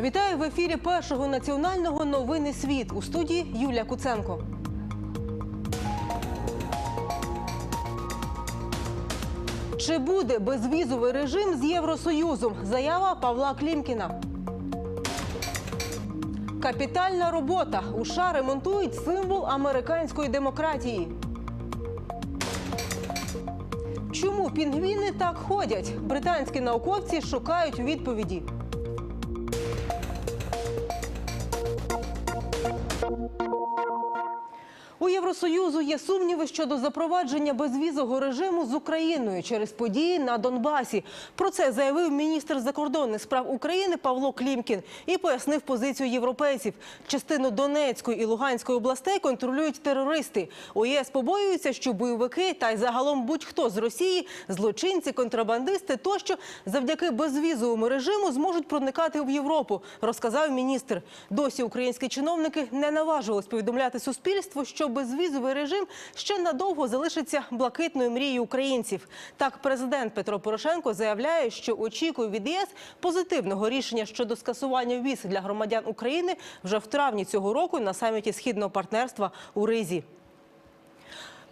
Вітаю в ефірі першого національного новини світ у студії Юлія Куценко. Чи буде безвізовий режим з Євросоюзом? Заява Павла Клімкіна. Капітальна робота. У США ремонтують символ американської демократії. Чому пінгвіни так ходять? Британські науковці шукають відповіді. Євросоюзу є сумніви щодо запровадження безвізового режиму з Україною через події на Донбасі. Про це заявив міністр закордонних справ України Павло Клімкін і пояснив позицію європейців. Частину Донецької і Луганської областей контролюють терористи. У ЄС побоюються, що бойовики та й загалом будь-хто з Росії, злочинці, контрабандисти тощо завдяки безвізовому режиму зможуть проникати в Європу, розказав міністр. Досі українські чиновники не наважувались повідомляти суспільству, що безвізовий режим ще надовго залишиться блакитною мрією українців. Так, президент Петро Порошенко заявляє, що очікує від ЄС позитивного рішення щодо скасування віз для громадян України вже в травні цього року на саміті східного партнерства у Ризі.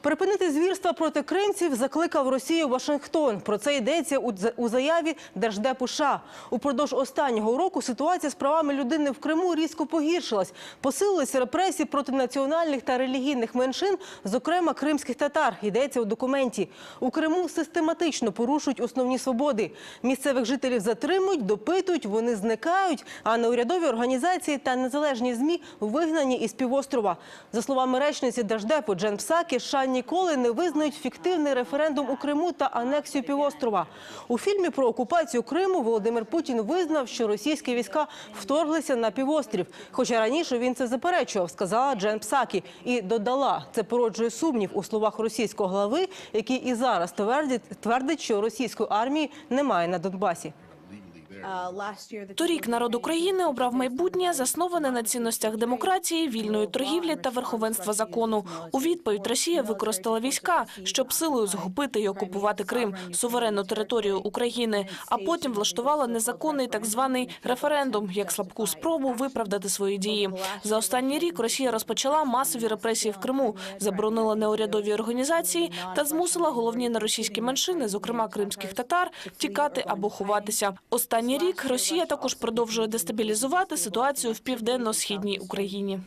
Припинити звірства проти кримців закликав Росію Вашингтон. Про це йдеться у заяві Держдепу США. Упродовж останнього року ситуація з правами людини в Криму різко погіршилась. Посилилися репресії проти національних та релігійних меншин, зокрема кримських татар. Йдеться у документі. У Криму систематично порушують основні свободи. Місцевих жителів затримують, допитують, вони зникають. А неурядові організації та незалежні змі вигнані із півострова. За словами речниці Держдепу Джен Псакі, США ніколи не визнають фіктивний референдум у Криму та анексію півострова. У фільмі про окупацію Криму Володимир Путін визнав, що російські війська вторглися на півострів. Хоча раніше він це заперечував, сказала Джен Псакі. І додала, це породжує сумнів у словах російського глави, який і зараз твердить, твердить, що російської армії немає на Донбасі. Торік народ України обрав майбутнє, засноване на цінностях демократії, вільної торгівлі та верховенства закону. У відповідь Росія використала війська, щоб силою захопити і окупувати Крим, суверенну територію України, а потім влаштувала незаконний так званий референдум як слабку спробу виправдати свої дії. За останній рік Росія розпочала масові репресії в Криму, заборонила неурядові організації та змусила головні неросійські меншини, зокрема кримських татар, тікати або ховатися. Останній рік Росія також продовжує дестабілізувати ситуацію в південно-східній Україні.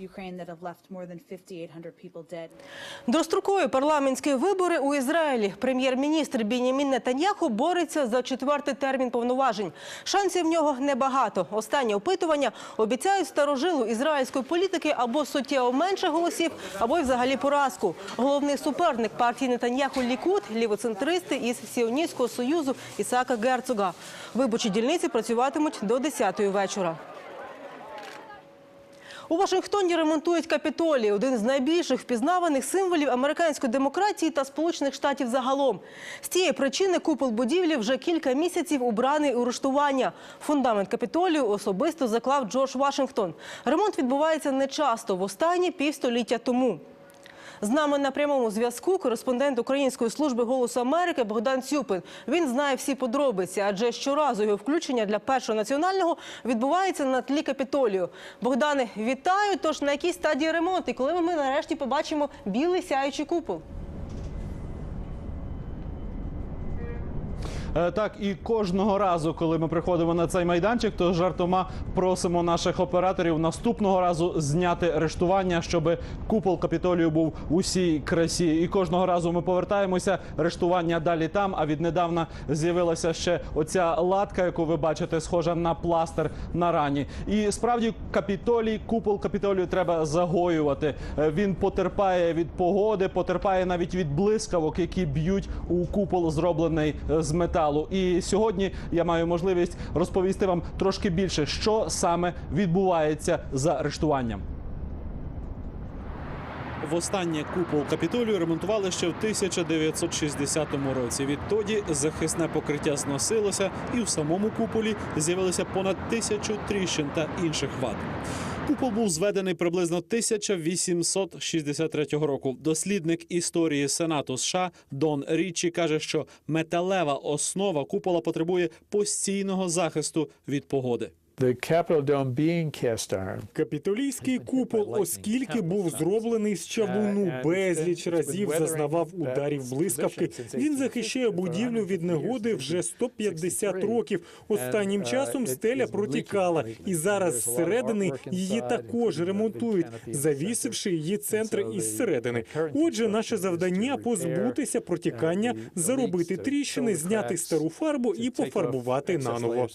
Дострокові парламентські вибори у Ізраїлі. Прем'єр-міністр Бінямін Нетаньяху бореться за четвертий термін повноважень. Шансів в нього небагато. Останнє опитування обіцяють старожилу ізраїльської політики або суттєво менше голосів, або й взагалі поразку. Головний суперник партії Нетаньяху Лікут – лівоцентристи із Сіоністського союзу Ісаака Герцога. Виборчі дільниці працюватимуть до 10-ї вечора. У Вашингтоні ремонтують Капітолій – один з найбільших впізнаваних символів американської демократії та Сполучених Штатів загалом. З цієї причини купол будівлі вже кілька місяців убраний у рештування. Фундамент Капітолію особисто заклав Джордж Вашингтон. Ремонт відбувається нечасто, востаннє півстоліття тому. З нами на прямому зв'язку кореспондент Української служби голосу Америки Богдан Цюпин. Він знає всі подробиці, адже щоразу його включення для першого національного відбувається на тлі капітолію. Богдане, вітаю! Тож на якій стадії ремонт і коли ми нарешті побачимо білий сяючий купол? Так, і кожного разу, коли ми приходимо на цей майданчик, то жартома просимо наших операторів наступного разу зняти рештування, щоб купол капітолію був у всій красі. І кожного разу ми повертаємося. Рештування далі там. А віднедавна з'явилася ще оця латка, яку ви бачите, схожа на пластир на рані. І справді капітолій, купол капітолію треба загоювати. Е, Він потерпає від погоди, потерпає навіть від блискавок, які б'ють у купол, зроблений е, з металу. І сьогодні я маю можливість розповісти вам трошки більше, що саме відбувається за арештуванням. Востаннє купол капітолію ремонтували ще в 1960 році. Відтоді захисне покриття зносилося, і в самому куполі з'явилося понад тисячу тріщин та інших вад. Купол був зведений приблизно 1863 року. Дослідник історії Сенату США Дон Річі каже, що металева основа купола потребує постійного захисту від погоди. The Capitol dome being cast iron Капітолійський купол, оскільки був зроблений з чавуну, безліч разів зазнавав ударів блискавки. Він захищає будівлю від негоди вже 150 років. Останнім часом стеля протікала, і зараз зсередини її також ремонтують, завісивши її центр із середини. Отже, наше завдання позбутися протікання, заробити тріщини, зняти стару фарбу і пофарбувати наново.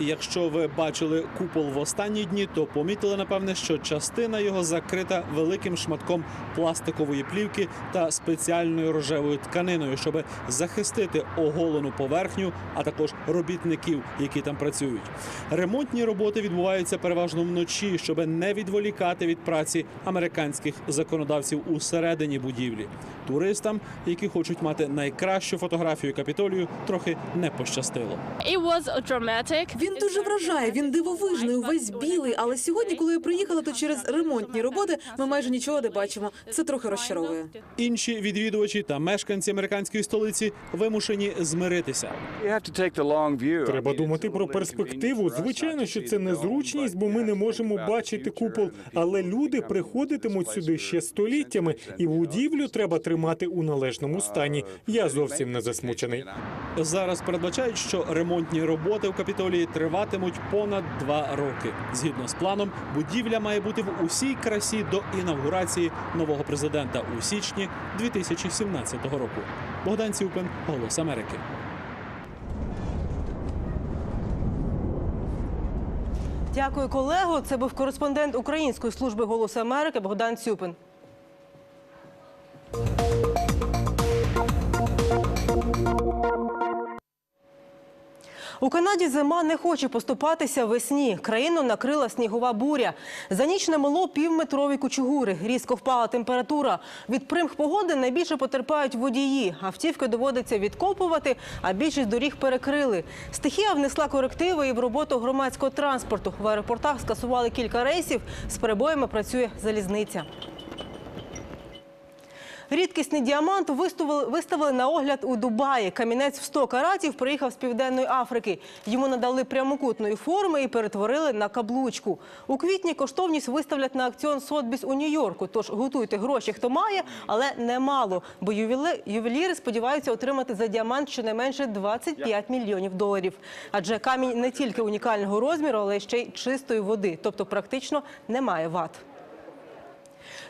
Якщо ви бачили купол в останні дні, то помітили напевне, що частина його закрита великим шматком пластикової плівки та спеціальною рожевою тканиною, щоб захистити оголену поверхню, а також робітників, які там працюють. Ремонтні роботи відбуваються переважно вночі, щоб не відволікати від праці американських законодавців усередині будівлі. Туристам, які хочуть мати найкращу фотографію капітолію, трохи не пощастило. It was a dramatic. Він дуже вражає. Він дивовижний, увесь білий. Але сьогодні, коли я приїхала, то через ремонтні роботи ми майже нічого не бачимо. Це трохи розчаровує. Інші відвідувачі та мешканці американської столиці вимушені змиритися. Треба думати про перспективу. Звичайно, що це незручність, бо ми не можемо бачити купол. Але люди приходитимуть сюди ще століттями, і будівлю треба тримати у належному стані. Я зовсім не засмучений. Зараз передбачають, що ремонтні роботи в капітолії триватимуть понад два роки. Згідно з планом, будівля має бути в усій красі до інавгурації нового президента у січні 2017 року. Богдан Цюпин, Голос Америки. Дякую, колего. Це був кореспондент Української служби голосу Америки Богдан Цюпин. У Канаді зима не хоче поступатися весні. Країну накрила снігова буря. За ніч намело півметрові кучугури. Різко впала температура. Від примх погоди найбільше потерпають водії. Автівки доводиться відкопувати, а більшість доріг перекрили. Стихія внесла корективи і в роботу громадського транспорту. В аеропортах скасували кілька рейсів. З перебоями працює залізниця. Рідкісний діамант виставили, виставили на огляд у Дубаї. Камінець в 100 каратів приїхав з Південної Африки. Йому надали прямокутної форми і перетворили на каблучку. У квітні коштовність виставлять на акціон Сотбіс у Нью-Йорку. Тож готуйте гроші, хто має, але немало. Бо ювеліри сподіваються отримати за діамант щонайменше 25 мільйонів доларів. Адже камінь не тільки унікального розміру, але ще й чистої води, тобто практично немає ват.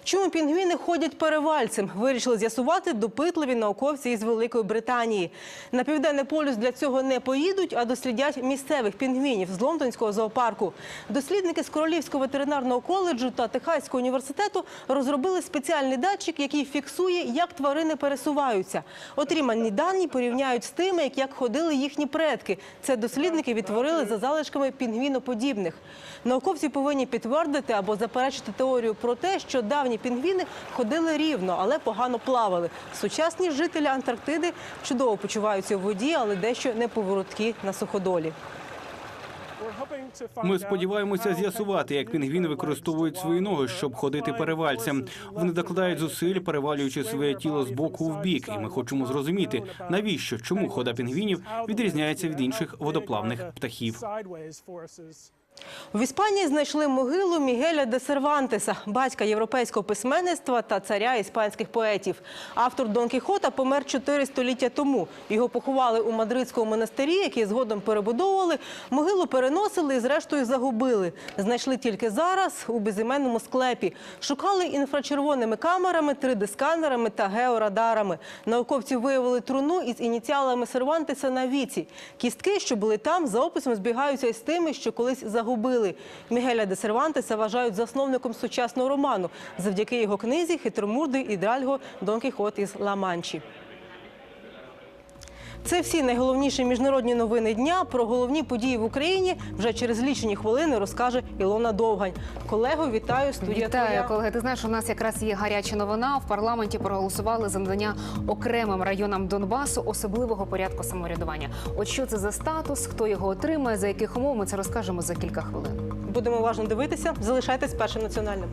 Чому пінгвіни ходять перевальцем? Вирішили з'ясувати допитливі науковці із Великої Британії. На південний полюс для цього не поїдуть, а дослідять місцевих пінгвінів з Лондонського зоопарку. Дослідники з Королівського ветеринарного коледжу та Техаського університету розробили спеціальний датчик, який фіксує, як тварини пересуваються. Отримані дані порівняють з тими, як ходили їхні предки. Це дослідники відтворили за залишками пінгвіноподібних. Науковці повинні підтвердити або заперечити теорію про те, що давні пінгвіни ходили рівно, але погано плавали. Сучасні жителі Антарктиди чудово почуваються у воді, але дещо неповороткі на суходолі. Ми сподіваємося з'ясувати, як пінгвіни використовують свої ноги, щоб ходити перевальцем. Вони докладають зусиль, перевалюючи своє тіло з боку в бік. І ми хочемо зрозуміти, навіщо чому хода пінгвінів відрізняється від інших водоплавних птахів. В Іспанії знайшли могилу Мігеля де Сервантеса, батька європейського письменництва та царя іспанських поетів. Автор Дон Кіхота помер чотири століття тому. Його поховали у мадридському монастирі, який згодом перебудовували. Могилу переносили і зрештою загубили. Знайшли тільки зараз у безіменному склепі. Шукали інфрачервоними камерами, 3D-сканерами та георадарами. Науковці виявили труну із ініціалами Сервантеса на віці. Кістки, що були там, за описом збігаються із тими, що колись загубили. Мігеля де Сервантеса вважають засновником сучасного роману завдяки його книзі «Хитромурдий Дральго Дон Кіхот із Ла-Манчі». Це всі найголовніші міжнародні новини дня. Про головні події в Україні вже через лічені хвилини розкаже Ілона Довгань. Колего, вітаю. Студія Вітаю, твоя. колеги. Ти знаєш, у нас якраз є гаряча новина. В парламенті проголосували за надання окремим районам Донбасу особливого порядку самоврядування. От що це за статус, хто його отримає, за яких умов ми це розкажемо за кілька хвилин. Будемо уважно дивитися. Залишайтесь першим національним.